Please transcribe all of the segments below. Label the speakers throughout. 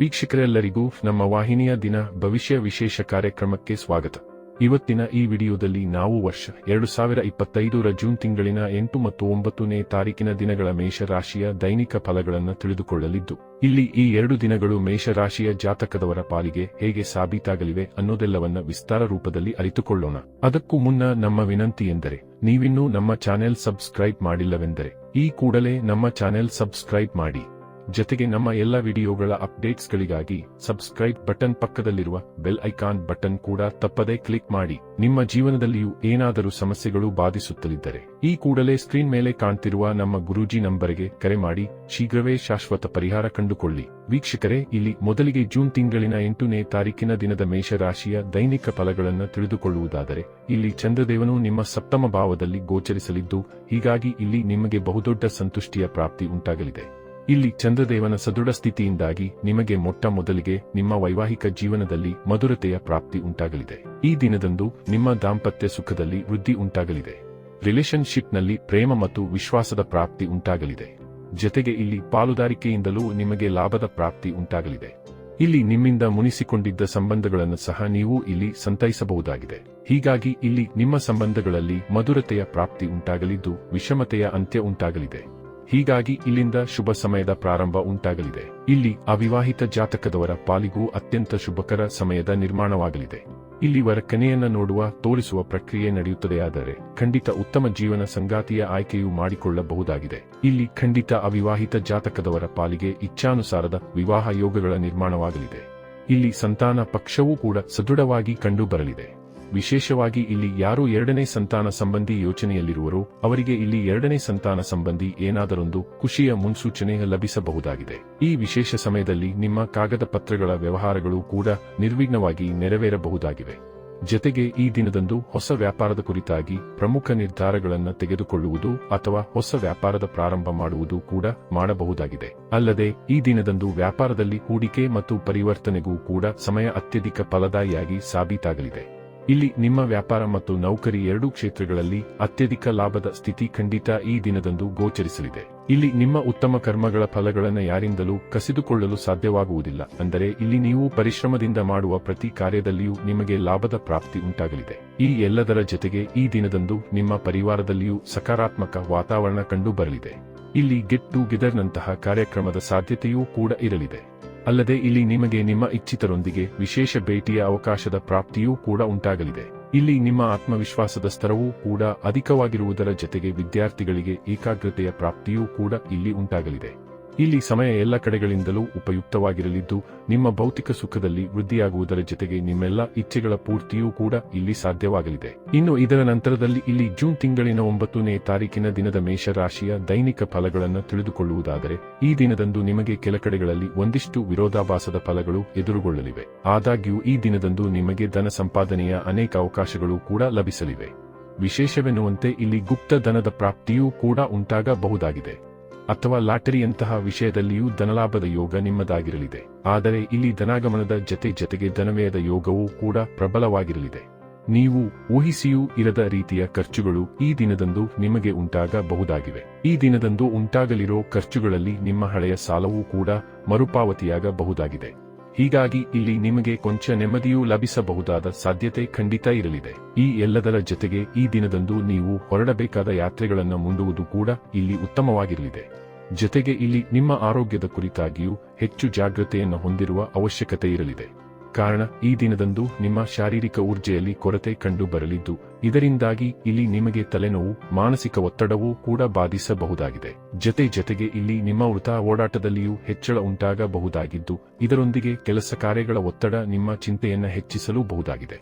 Speaker 1: ವೀಕ್ಷಕರೆಲ್ಲರಿಗೂ ನಮ್ಮ ವಾಹಿನಿಯ ದಿನ ಭವಿಷ್ಯ ವಿಶೇಷ ಕಾರ್ಯಕ್ರಮಕ್ಕೆ ಸ್ವಾಗತ. ಇವತ್ತಿನ ಈ ವಿಡಿಯೋದಲ್ಲಿ ನಾವು ವರ್ಷ ಎರಡು ಸಾವಿರ ಇಪ್ಪತ್ತೈದರ ಜೂನ್ ತಿಂಗಳಿನ ಎಂಟು ಮತ್ತು ಒಂಬತ್ತನೇ ತಾರೀಕಿನ ದಿನಗಳ ಮೇಷರಾಶಿಯ ದೈನಿಕ ಫಲಗಳನ್ನು ತಿಳಿದುಕೊಳ್ಳಲಿದ್ದು, ಇಲ್ಲಿ ಈ ಎರಡು ದಿನಗಳು ಮೇಷರಾಶಿಯ ಜಾತಕದವರ ಪಾಲಿಗೆ ಹೇಗೆ ಸಾಬೀತಾಗಲಿವೆ ಅನ್ನೋದೆಲ್ಲವನ್ನ ವಿಸ್ತಾರ ರೂಪದಲ್ಲಿ ಅರಿತುಕೊಳ್ಳೋಣ. ಅದಕ್ಕೂ ಮುನ್ನ ನಮ್ಮ ವಿನಂತಿ ಎಂದರೆ, ನೀವಿನ್ನೂ ನಮ್ಮ ಚಾನೆಲ್ ಸಬ್ಸ್ಕ್ರೈಬ್ ಮಾಡಿಲ್ಲವೆಂದರೆ, ಈ ಕೂಡಲೇ ನಮ್ಮ ಚಾನೆಲ್ ಸಬ್ಸ್ಕ್ರೈಬ್ ಮಾಡಿ. ಜೊತೆಗೆ ನಮ್ಮ ಎಲ್ಲ ವಿಡಿಯೋಗಳ ಅಪ್ಡೇಟ್ಸ್ಗಳಿಗಾಗಿ ಸಬ್ಸ್ಕ್ರೈಬ್ ಬಟನ್ ಪಕ್ಕದಲ್ಲಿರುವ ಬೆಲ್ ಐಕಾನ್ ಬಟನ್ ಕೂಡ ತಪ್ಪದೇ ಕ್ಲಿಕ್ ಮಾಡಿ. ನಿಮ್ಮ ಜೀವನದಲ್ಲಿಯೂ ಏನಾದರೂ ಸಮಸ್ಯೆಗಳು ಬಾಧಿಸುತ್ತಲಿದ್ದರೆ ಈ ಕೂಡಲೇ ಸ್ಕ್ರೀನ್ ಮೇಲೆ ಕಾಣ್ತಿರುವ ನಮ್ಮ ಗುರೂಜಿ ನಂಬರ್ಗೆ ಕರೆ ಮಾಡಿ. ಶೀಘ್ರವೇ ಶಾಶ್ವತ ಪರಿಹಾರ ಕಂಡುಕೊಳ್ಳಿ. ವೀಕ್ಷಕರೇ, ಇಲ್ಲಿ ಮೊದಲಿಗೆ ಜೂನ್ ತಿಂಗಳಿನ ಎಂಟನೇ ತಾರೀಕಿನ ದಿನದ ಮೇಷರಾಶಿಯ ದೈನಿಕ ಫಲಗಳನ್ನು ತಿಳಿದುಕೊಳ್ಳುವುದಾದರೆ, ಇಲ್ಲಿ ಚಂದ್ರದೇವನು ನಿಮ್ಮ ಸಪ್ತಮ ಭಾವದಲ್ಲಿ ಗೋಚರಿಸಲಿದ್ದು, ಹೀಗಾಗಿ ಇಲ್ಲಿ ನಿಮಗೆ ಬಹುದೊಡ್ಡ ಸಂತುಷ್ಟಿಯ ಪ್ರಾಪ್ತಿ ಉಂಟಾಗಲಿದೆ. ಇಲ್ಲಿ ಚಂದ್ರದೇವನ ಸದೃಢ ಸ್ಥಿತಿಯಿಂದಾಗಿ ನಿಮಗೆ ಮೊಟ್ಟ ಮೊದಲಿಗೆ ನಿಮ್ಮ ವೈವಾಹಿಕ ಜೀವನದಲ್ಲಿ ಮಧುರತೆಯ ಪ್ರಾಪ್ತಿ ಉಂಟಾಗಲಿದೆ. ಈ ದಿನದಂದು ನಿಮ್ಮ ದಾಂಪತ್ಯ ಸುಖದಲ್ಲಿ ವೃದ್ಧಿ ಉಂಟಾಗಲಿದೆ. ರಿಲೇಶನ್ಶಿಪ್ನಲ್ಲಿ ಪ್ರೇಮ ಮತ್ತು ವಿಶ್ವಾಸದ ಪ್ರಾಪ್ತಿ ಉಂಟಾಗಲಿದೆ. ಜೊತೆಗೆ ಇಲ್ಲಿ ಪಾಲುದಾರಿಕೆಯಿಂದಲೂ ನಿಮಗೆ ಲಾಭದ ಪ್ರಾಪ್ತಿ ಉಂಟಾಗಲಿದೆ. ಇಲ್ಲಿ ನಿಮ್ಮಿಂದ ಮುನಿಸಿಕೊಂಡಿದ್ದ ಸಂಬಂಧಗಳನ್ನು ಸಹ ನೀವು ಇಲ್ಲಿ ಸಂತೈಸಬಹುದಾಗಿದೆ. ಹೀಗಾಗಿ ಇಲ್ಲಿ ನಿಮ್ಮ ಸಂಬಂಧಗಳಲ್ಲಿ ಮಧುರತೆಯ ಪ್ರಾಪ್ತಿ ಉಂಟಾಗಲಿದ್ದು ವಿಷಮತೆಯ ಅಂತ್ಯ ಉಂಟಾಗಲಿದೆ. ಹೀಗಾಗಿ ಇಲ್ಲಿಂದ ಶುಭ ಸಮಯದ ಪ್ರಾರಂಭ ಉಂಟಾಗಲಿದೆ. ಇಲ್ಲಿ ಅವಿವಾಹಿತ ಜಾತಕದವರ ಪಾಲಿಗೂ ಅತ್ಯಂತ ಶುಭಕರ ಸಮಯದ ನಿರ್ಮಾಣವಾಗಲಿದೆ. ಇಲ್ಲಿ ವರಕನೆಯನ್ನ ನೋಡುವ, ತೋರಿಸುವ ಪ್ರಕ್ರಿಯೆ ನಡೆಯುತ್ತದೆಯಾದರೆ ಖಂಡಿತ ಉತ್ತಮ ಜೀವನ ಸಂಗಾತಿಯ ಆಯ್ಕೆಯು ಮಾಡಿಕೊಳ್ಳಬಹುದಾಗಿದೆ. ಇಲ್ಲಿ ಖಂಡಿತ ಅವಿವಾಹಿತ ಜಾತಕದವರ ಪಾಲಿಗೆ ಇಚ್ಛಾನುಸಾರದ ವಿವಾಹ ಯೋಗಗಳ ನಿರ್ಮಾಣವಾಗಲಿದೆ. ಇಲ್ಲಿ ಸಂತಾನ ಪಕ್ಷವೂ ಕೂಡ ಸದೃಢವಾಗಿ ಕಂಡುಬರಲಿದೆ. ವಿಶೇಷವಾಗಿ ಇಲ್ಲಿ ಯಾರು ಎರಡನೇ ಸಂತಾನ ಸಂಬಂಧಿ ಯೋಚನೆಯಲ್ಲಿರುವರೋ, ಅವರಿಗೆ ಇಲ್ಲಿ ಎರಡನೇ ಸಂತಾನ ಸಂಬಂಧಿ ಏನಾದರೊಂದು ಖುಷಿಯ ಮುನ್ಸೂಚನೆ ಲಭಿಸಬಹುದಾಗಿದೆ. ಈ ವಿಶೇಷ ಸಮಯದಲ್ಲಿ ನಿಮ್ಮ ಕಾಗದ ಪತ್ರಗಳ ವ್ಯವಹಾರಗಳು ಕೂಡ ನಿರ್ವಿಘ್ನವಾಗಿ ನೆರವೇರಬಹುದಾಗಿವೆ. ಜತೆಗೆ ಈ ದಿನದಂದು ಹೊಸ ವ್ಯಾಪಾರದ ಕುರಿತಾಗಿ ಪ್ರಮುಖ ನಿರ್ಧಾರಗಳನ್ನು ತೆಗೆದುಕೊಳ್ಳುವುದು ಅಥವಾ ಹೊಸ ವ್ಯಾಪಾರದ ಪ್ರಾರಂಭ ಮಾಡುವುದು ಕೂಡ ಮಾಡಬಹುದಾಗಿದೆ. ಅಲ್ಲದೆ, ಈ ದಿನದಂದು ವ್ಯಾಪಾರದಲ್ಲಿ ಹೂಡಿಕೆ ಮತ್ತು ಪರಿವರ್ತನೆಗೂ ಕೂಡ ಸಮಯ ಅತ್ಯಧಿಕ ಫಲದಾಯಿಯಾಗಿ ಸಾಬೀತಾಗಲಿದೆ. ಇಲ್ಲಿ ನಿಮ್ಮ ವ್ಯಾಪಾರ ಮತ್ತು ನೌಕರಿ ಎರಡೂ ಕ್ಷೇತ್ರಗಳಲ್ಲಿ ಅತ್ಯಧಿಕ ಲಾಭದ ಸ್ಥಿತಿ ಖಂಡಿತ ಈ ದಿನದಂದು ಗೋಚರಿಸಲಿದೆ. ಇಲ್ಲಿ ನಿಮ್ಮ ಉತ್ತಮ ಕರ್ಮಗಳ ಫಲಗಳನ್ನು ಯಾರಿಂದಲೂ ಕಸಿದುಕೊಳ್ಳಲು ಸಾಧ್ಯವಾಗುವುದಿಲ್ಲ. ಅಂದರೆ ಇಲ್ಲಿ ನೀವು ಪರಿಶ್ರಮದಿಂದ ಮಾಡುವ ಪ್ರತಿ ಕಾರ್ಯದಲ್ಲಿಯೂ ನಿಮಗೆ ಲಾಭದ ಪ್ರಾಪ್ತಿ ಉಂಟಾಗಲಿದೆ. ಈ ಎಲ್ಲದರ ಜೊತೆಗೆ ಈ ದಿನದಂದು ನಿಮ್ಮ ಪರಿವಾರದಲ್ಲಿಯೂ ಸಕಾರಾತ್ಮಕ ವಾತಾವರಣ ಕಂಡು ಬರಲಿದೆ ಇಲ್ಲಿ ಗೆಟ್ ಟುಗೆದರ್ನಂತಹ ಕಾರ್ಯಕ್ರಮದ ಸಾಧ್ಯತೆಯೂ ಕೂಡ ಇರಲಿದೆ. ಅಲ್ಲದೆ ಇಲ್ಲಿ ನಿಮಗೆ ನಿಮ್ಮ ಇಚ್ಛಿತರೊಂದಿಗೆ ವಿಶೇಷ ಭೇಟಿಯ ಅವಕಾಶದ ಪ್ರಾಪ್ತಿಯೂ ಕೂಡ ಉಂಟಾಗಲಿದೆ. ಇಲ್ಲಿ ನಿಮ್ಮ ಆತ್ಮವಿಶ್ವಾಸದ ಸ್ತರವೂ ಕೂಡ ಅಧಿಕವಾಗಿರುವುದರ ಜೊತೆಗೆ ವಿದ್ಯಾರ್ಥಿಗಳಿಗೆ ಏಕಾಗ್ರತೆಯ ಪ್ರಾಪ್ತಿಯೂ ಕೂಡ ಇಲ್ಲಿ ಉಂಟಾಗಲಿದೆ. ಇಲ್ಲಿ ಸಮಯ ಎಲ್ಲ ಕಡೆಗಳಿಂದಲೂ ಉಪಯುಕ್ತವಾಗಿರಲಿದ್ದು, ನಿಮ್ಮ ಭೌತಿಕ ಸುಖದಲ್ಲಿ ವೃದ್ಧಿಯಾಗುವುದರ ಜೊತೆಗೆ ನಿಮ್ಮೆಲ್ಲ ಇಚ್ಛೆಗಳ ಪೂರ್ತಿಯೂ ಕೂಡ ಇಲ್ಲಿ ಸಾಧ್ಯವಾಗಲಿದೆ. ಇನ್ನು ಇದರ ನಂತರದಲ್ಲಿ ಇಲ್ಲಿ ಜೂನ್ ತಿಂಗಳಿನ ಒಂಬತ್ತನೇ ತಾರೀಕಿನ ದಿನದ ಮೇಷರಾಶಿಯ ದೈನಿಕ ಫಲಗಳನ್ನು ತಿಳಿದುಕೊಳ್ಳುವುದಾದರೆ, ಈ ದಿನದಂದು ನಿಮಗೆ ಕೆಲ ಕಡೆಗಳಲ್ಲಿ ಒಂದಿಷ್ಟು ವಿರೋಧಾಭಾಸದ ಫಲಗಳು ಎದುರುಗೊಳ್ಳಲಿವೆ. ಆದಾಗ್ಯೂ, ಈ ದಿನದಂದು ನಿಮಗೆ ಧನ ಸಂಪಾದನೆಯ ಅನೇಕ ಅವಕಾಶಗಳು ಕೂಡ ಲಭಿಸಲಿವೆ. ವಿಶೇಷವೆನ್ನುವಂತೆ ಇಲ್ಲಿ ಗುಪ್ತ ಧನದ ಪ್ರಾಪ್ತಿಯೂ ಕೂಡ ಉಂಟಾಗಬಹುದಾಗಿದೆ. ಅಥವಾ ಲಾಟರಿಯಂತಹ ವಿಷಯದಲ್ಲಿಯೂ ಧನಲಾಭದ ಯೋಗ ನಿಮ್ಮದಾಗಿರಲಿದೆ. ಆದರೆ ಇಲ್ಲಿ ಧನಾಗಮನದ ಜತೆ ಜತೆಗೆ ಧನವ್ಯಯದ ಯೋಗವೂ ಕೂಡ ಪ್ರಬಲವಾಗಿರಲಿದೆ. ನೀವು ಊಹಿಸಿಯೂ ಇರದ ರೀತಿಯ ಖರ್ಚುಗಳು ಈ ದಿನದಂದು ನಿಮಗೆ ಉಂಟಾಗಬಹುದಾಗಿವೆ. ಈ ದಿನದಂದು ಉಂಟಾಗಲಿರೋ ಖರ್ಚುಗಳಲ್ಲಿ ನಿಮ್ಮ ಹಳೆಯ ಸಾಲವೂ ಕೂಡ ಮರುಪಾವತಿಯಾಗಬಹುದಾಗಿದೆ. ಹೀಗಾಗಿ ಇಲ್ಲಿ ನಿಮಗೆ ಕೊಂಚ ನೆಮ್ಮದಿಯೂ ಲಭಿಸಬಹುದಾದ ಸಾಧ್ಯತೆ ಖಂಡಿತ ಇರಲಿದೆ. ಈ ಎಲ್ಲದರ ಜೊತೆಗೆ ಈ ದಿನದಂದು ನೀವು ಹೊರಡಬೇಕಾದ ಯಾತ್ರೆಗಳನ್ನು ಮುಂಡುವುದು ಕೂಡ ಇಲ್ಲಿ ಉತ್ತಮವಾಗಿರಲಿದೆ. ಜೊತೆಗೆ ಇಲ್ಲಿ ನಿಮ್ಮ ಆರೋಗ್ಯದ ಕುರಿತಾಗಿಯೂ ಹೆಚ್ಚು ಜಾಗ್ರತೆಯನ್ನು ಹೊಂದಿರುವ ಅವಶ್ಯಕತೆ ಇರಲಿದೆ. ಕಾರಣ ಈ ದಿನದಂದು ನಿಮ್ಮ ಶಾರೀರಿಕ ಊರ್ಜೆಯಲ್ಲಿ ಕೊರತೆ ಕಂಡು ಬರಲಿದ್ದು, ಇದರಿಂದಾಗಿ ಇಲ್ಲಿ ನಿಮಗೆ ತಲೆನೋವು, ಮಾನಸಿಕ ಒತ್ತಡವೂ ಕೂಡ ಬಾಧಿಸಬಹುದಾಗಿದೆ. ಜತೆ ಜತೆಗೆ ಇಲ್ಲಿ ನಿಮ್ಮ ವೃತ ಓಡಾಟದಲ್ಲಿಯೂ ಹೆಚ್ಚಳ ಉಂಟಾಗಬಹುದಾಗಿದ್ದು, ಇದರೊಂದಿಗೆ ಕೆಲಸ ಕಾರ್ಯಗಳ ಒತ್ತಡ ನಿಮ್ಮ ಚಿಂತೆಯನ್ನ ಹೆಚ್ಚಿಸಲು ಬಹುದಾಗಿದೆ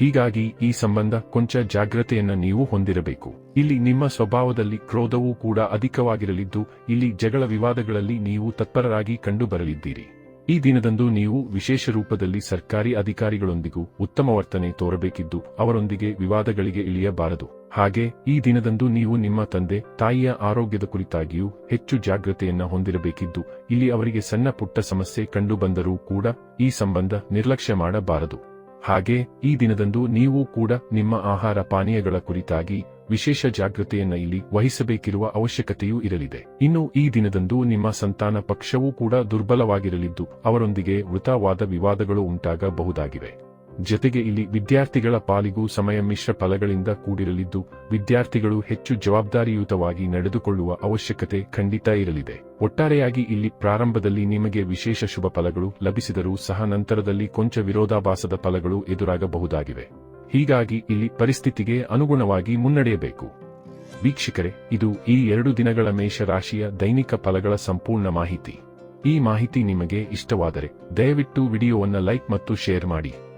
Speaker 1: ಹೀಗಾಗಿ ಈ ಸಂಬಂಧ ಕೊಂಚ ಜಾಗ್ರತೆಯನ್ನ ನೀವು ಹೊಂದಿರಬೇಕು. ಇಲ್ಲಿ ನಿಮ್ಮ ಸ್ವಭಾವದಲ್ಲಿ ಕ್ರೋಧವೂ ಕೂಡ ಅಧಿಕವಾಗಿರಲಿದ್ದು, ಇಲ್ಲಿ ಜಗಳ ವಿವಾದಗಳಲ್ಲಿ ನೀವು ತತ್ಪರರಾಗಿ ಕಂಡು ಬರಲಿದ್ದೀರಿ ಈ ದಿನದಂದು ನೀವು ವಿಶೇಷ ರೂಪದಲ್ಲಿ ಸರ್ಕಾರಿ ಅಧಿಕಾರಿಗಳೊಂದಿಗೂ ಉತ್ತಮ ವರ್ತನೆ ತೋರಬೇಕಿದ್ದು ಅವರೊಂದಿಗೆ ವಿವಾದಗಳಿಗೆ ಇಳಿಯಬಾರದು. ಹಾಗೆ ಈ ದಿನದಂದು ನೀವು ನಿಮ್ಮ ತಂದೆ, ತಾಯಿಯ ಆರೋಗ್ಯದ ಕುರಿತಾಗಿಯೂ ಹೆಚ್ಚು ಜಾಗ್ರತೆಯನ್ನ ಹೊಂದಿರಬೇಕಿದ್ದು ಇಲ್ಲಿ ಅವರಿಗೆ ಸಣ್ಣ ಪುಟ್ಟ ಸಮಸ್ಯೆ ಕಂಡುಬಂದರೂ ಕೂಡ ಈ ಸಂಬಂಧ ನಿರ್ಲಕ್ಷ್ಯ ಮಾಡಬಾರದು. ಹಾಗೆ, ಈ ದಿನದಂದು ನೀವು ಕೂಡ ನಿಮ್ಮ ಆಹಾರ ಪಾನೀಯಗಳ ಕುರಿತಾಗಿ ವಿಶೇಷ ಜಾಗೃತೆಯನ್ನ ಇಲ್ಲಿ ವಹಿಸಬೇಕಿರುವ ಅವಶ್ಯಕತೆಯೂ ಇರಲಿದೆ. ಇನ್ನು ಈ ದಿನದಂದು ನಿಮ್ಮ ಸಂತಾನ ಪಕ್ಷವೂ ಕೂಡ ದುರ್ಬಲವಾಗಿರಲಿದ್ದು, ಅವರೊಂದಿಗೆ ವೃತವಾದ ವಿವಾದಗಳು ಉಂಟಾಗಬಹುದಾಗಿವೆ. ಜೊತೆಗೆ ಇಲ್ಲಿ ವಿದ್ಯಾರ್ಥಿಗಳ ಪಾಲಿಗೂ ಸಮಯ ಮಿಶ್ರ ಫಲಗಳಿಂದ ಕೂಡಿರಲಿದ್ದು, ವಿದ್ಯಾರ್ಥಿಗಳು ಹೆಚ್ಚು ಜವಾಬ್ದಾರಿಯುತವಾಗಿ ನಡೆದುಕೊಳ್ಳುವ ಅವಶ್ಯಕತೆ ಖಂಡಿತ ಇರಲಿದೆ. ಒಟ್ಟಾರೆಯಾಗಿ ಇಲ್ಲಿ ಪ್ರಾರಂಭದಲ್ಲಿ ನಿಮಗೆ ವಿಶೇಷ ಶುಭ ಫಲಗಳು ಲಭಿಸಿದರೂ ಸಹ ನಂತರದಲ್ಲಿ ಕೊಂಚ ವಿರೋಧಾಭಾಸದ ಫಲಗಳು ಎದುರಾಗಬಹುದಾಗಿವೆ. ಹೀಗಾಗಿ ಇಲ್ಲಿ ಪರಿಸ್ಥಿತಿಗೆ ಅನುಗುಣವಾಗಿ ಮುನ್ನಡೆಯಬೇಕು. ವೀಕ್ಷಕರೇ, ಇದು ಈ ಎರಡು ದಿನಗಳ ಮೇಷ ರಾಶಿಯ ದೈನಿಕ ಫಲಗಳ ಸಂಪೂರ್ಣ ಮಾಹಿತಿ. ಈ ಮಾಹಿತಿ ನಿಮಗೆ ಇಷ್ಟವಾದರೆ ದಯವಿಟ್ಟು ವಿಡಿಯೋವನ್ನು ಲೈಕ್ ಮತ್ತು ಶೇರ್ ಮಾಡಿ.